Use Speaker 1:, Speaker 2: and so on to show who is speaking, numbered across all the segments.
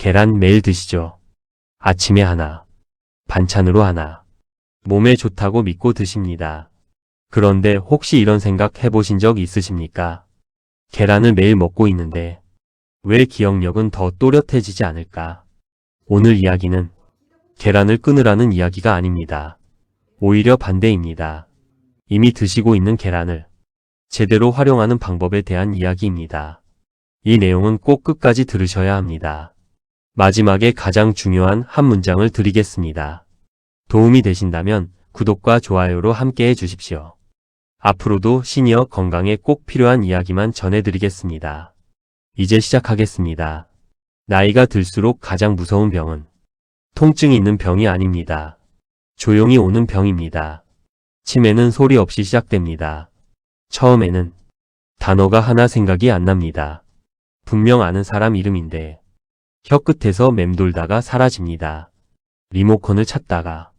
Speaker 1: 계란 매일 드시죠. 아침에 하나, 반찬으로 하나. 몸에 좋다고 믿고 드십니다. 그런데 혹시 이런 생각 해보신 적 있으십니까? 계란을 매일 먹고 있는데 왜 기억력은 더 또렷해지지 않을까? 오늘 이야기는 계란을 끊으라는 이야기가 아닙니다. 오히려 반대입니다. 이미 드시고 있는 계란을 제대로 활용하는 방법에 대한 이야기입니다. 이 내용은 꼭 끝까지 들으셔야 합니다. 마지막에 가장 중요한 한 문장을 드리겠습니다. 도움이 되신다면 구독과 좋아요로 함께 해주십시오. 앞으로도 시니어 건강에 꼭 필요한 이야기만 전해드리겠습니다. 이제 시작하겠습니다. 나이가 들수록 가장 무서운 병은 통증이 있는 병이 아닙니다. 조용히 오는 병입니다. 치매는 소리 없이 시작됩니다. 처음에는 단어가 하나 생각이 안 납니다. 분명 아는 사람 이름인데 혀끝에서 맴돌다가 사라집니다. 리모컨을 찾다가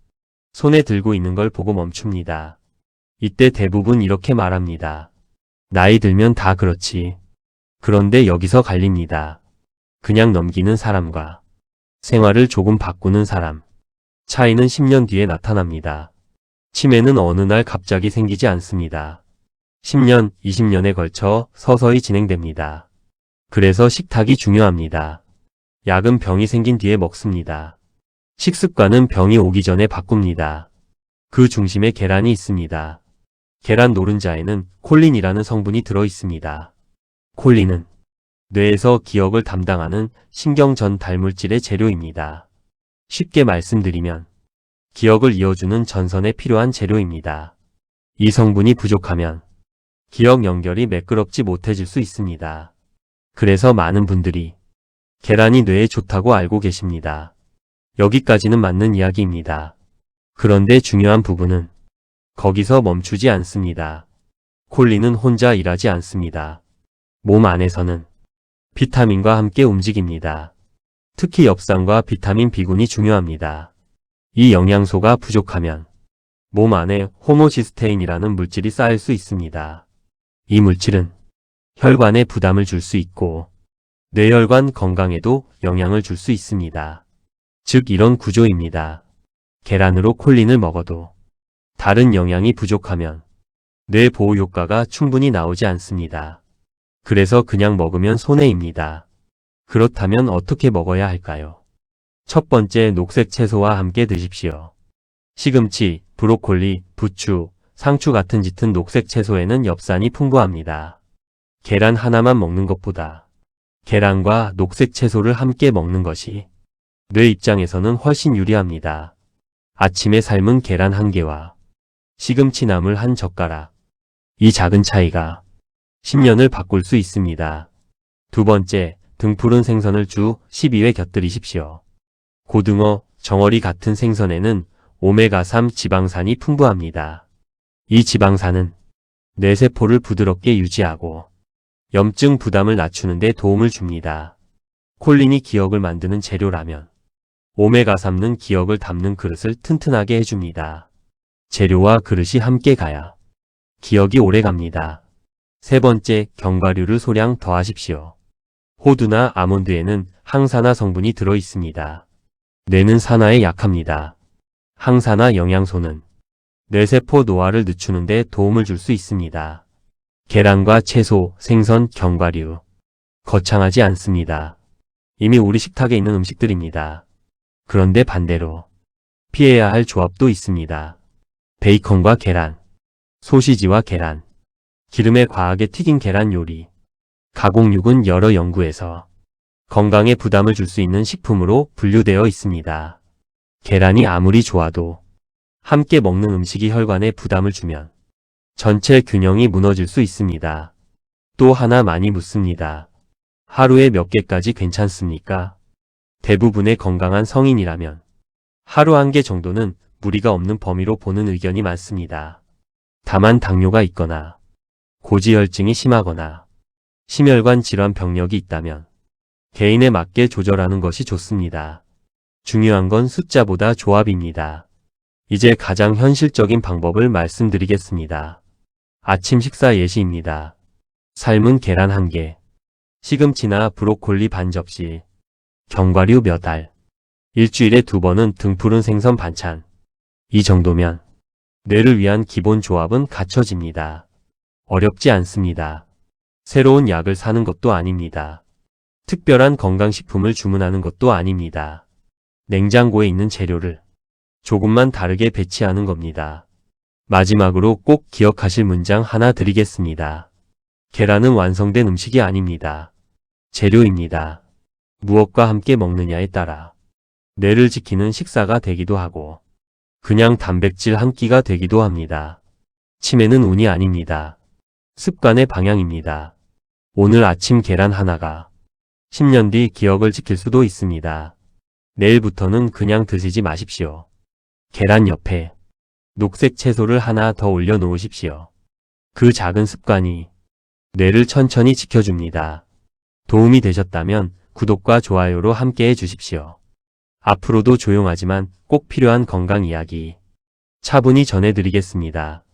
Speaker 1: 손에 들고 있는 걸 보고 멈춥니다. 이때 대부분 이렇게 말합니다. 나이 들면 다 그렇지. 그런데 여기서 갈립니다. 그냥 넘기는 사람과 생활을 조금 바꾸는 사람. 차이는 10년 뒤에 나타납니다. 치매는 어느 날 갑자기 생기지 않습니다. 10년, 20년에 걸쳐 서서히 진행됩니다. 그래서 식탁이 중요합니다. 약은 병이 생긴 뒤에 먹습니다. 식습관은 병이 오기 전에 바꿉니다. 그 중심에 계란이 있습니다. 계란 노른자에는 콜린이라는 성분이 들어 있습니다. 콜린은 뇌에서 기억을 담당하는 신경 전 달물질의 재료입니다. 쉽게 말씀드리면 기억을 이어주는 전선에 필요한 재료입니다. 이 성분이 부족하면 기억 연결이 매끄럽지 못해질 수 있습니다. 그래서 많은 분들이 계란이 뇌에 좋다고 알고 계십니다. 여기까지는 맞는 이야기입니다. 그런데 중요한 부분은 거기서 멈추지 않습니다. 콜린은 혼자 일하지 않습니다. 몸 안에서는 비타민과 함께 움직입니다. 특히 엽산과 비타민 B군이 중요합니다. 이 영양소가 부족하면 몸 안에 호모시스테인이라는 물질이 쌓일 수 있습니다. 이 물질은 혈관에 부담을 줄 수 있고 뇌혈관 건강에도 영향을 줄 수 있습니다. 즉 이런 구조입니다. 계란으로 콜린을 먹어도 다른 영양이 부족하면 뇌 보호 효과가 충분히 나오지 않습니다. 그래서 그냥 먹으면 손해입니다. 그렇다면 어떻게 먹어야 할까요? 첫 번째 녹색 채소와 함께 드십시오. 시금치, 브로콜리, 부추, 상추 같은 짙은 녹색 채소에는 엽산이 풍부합니다. 계란 하나만 먹는 것보다 계란과 녹색 채소를 함께 먹는 것이 뇌 입장에서는 훨씬 유리합니다. 아침에 삶은 계란 한 개와 시금치 나물 한 젓가락. 이 작은 차이가 10년을 바꿀 수 있습니다. 두 번째, 등푸른 생선을 주 12회 곁들이십시오. 고등어, 정어리 같은 생선에는 오메가3 지방산이 풍부합니다. 이 지방산은 뇌세포를 부드럽게 유지하고 염증 부담을 낮추는 데 도움을 줍니다. 콜린이 기억을 만드는 재료라면 오메가3는 기억을 담는 그릇을 튼튼하게 해줍니다. 재료와 그릇이 함께 가야 기억이 오래 갑니다. 세 번째, 견과류를 소량 더하십시오. 호두나 아몬드에는 항산화 성분이 들어 있습니다. 뇌는 산화에 약합니다. 항산화 영양소는 뇌세포 노화를 늦추는 데 도움을 줄 수 있습니다. 계란과 채소, 생선, 견과류. 거창하지 않습니다. 이미 우리 식탁에 있는 음식들입니다. 그런데 반대로 피해야 할 조합도 있습니다. 베이컨과 계란, 소시지와 계란, 기름에 과하게 튀긴 계란 요리, 가공육은 여러 연구에서 건강에 부담을 줄 수 있는 식품으로 분류되어 있습니다. 계란이 아무리 좋아도 함께 먹는 음식이 혈관에 부담을 주면 전체 균형이 무너질 수 있습니다. 또 하나 많이 묻습니다. 하루에 몇 개까지 괜찮습니까? 대부분의 건강한 성인이라면 하루 한 개 정도는 무리가 없는 범위로 보는 의견이 많습니다. 다만 당뇨가 있거나 고지혈증이 심하거나 심혈관 질환 병력이 있다면 개인에 맞게 조절하는 것이 좋습니다. 중요한 건 숫자보다 조합입니다. 이제 가장 현실적인 방법을 말씀드리겠습니다. 아침 식사 예시입니다. 삶은 계란 1개, 시금치나 브로콜리 반 접시, 견과류 몇 알, 일주일에 두 번은 등푸른 생선 반찬. 이 정도면 뇌를 위한 기본 조합은 갖춰집니다. 어렵지 않습니다. 새로운 약을 사는 것도 아닙니다. 특별한 건강식품을 주문하는 것도 아닙니다. 냉장고에 있는 재료를 조금만 다르게 배치하는 겁니다. 마지막으로 꼭 기억하실 문장 하나 드리겠습니다. 계란은 완성된 음식이 아닙니다. 재료입니다. 무엇과 함께 먹느냐에 따라 뇌를 지키는 식사가 되기도 하고 그냥 단백질 한 끼가 되기도 합니다. 치매는 운이 아닙니다. 습관의 방향입니다. 오늘 아침 계란 하나가 10년 뒤 기억을 지킬 수도 있습니다. 내일부터는 그냥 드시지 마십시오. 계란 옆에 녹색 채소를 하나 더 올려 놓으십시오. 그 작은 습관이 뇌를 천천히 지켜줍니다. 도움이 되셨다면 구독과 좋아요로 함께 해주십시오. 앞으로도 조용하지만 꼭 필요한 건강 이야기 차분히 전해드리겠습니다.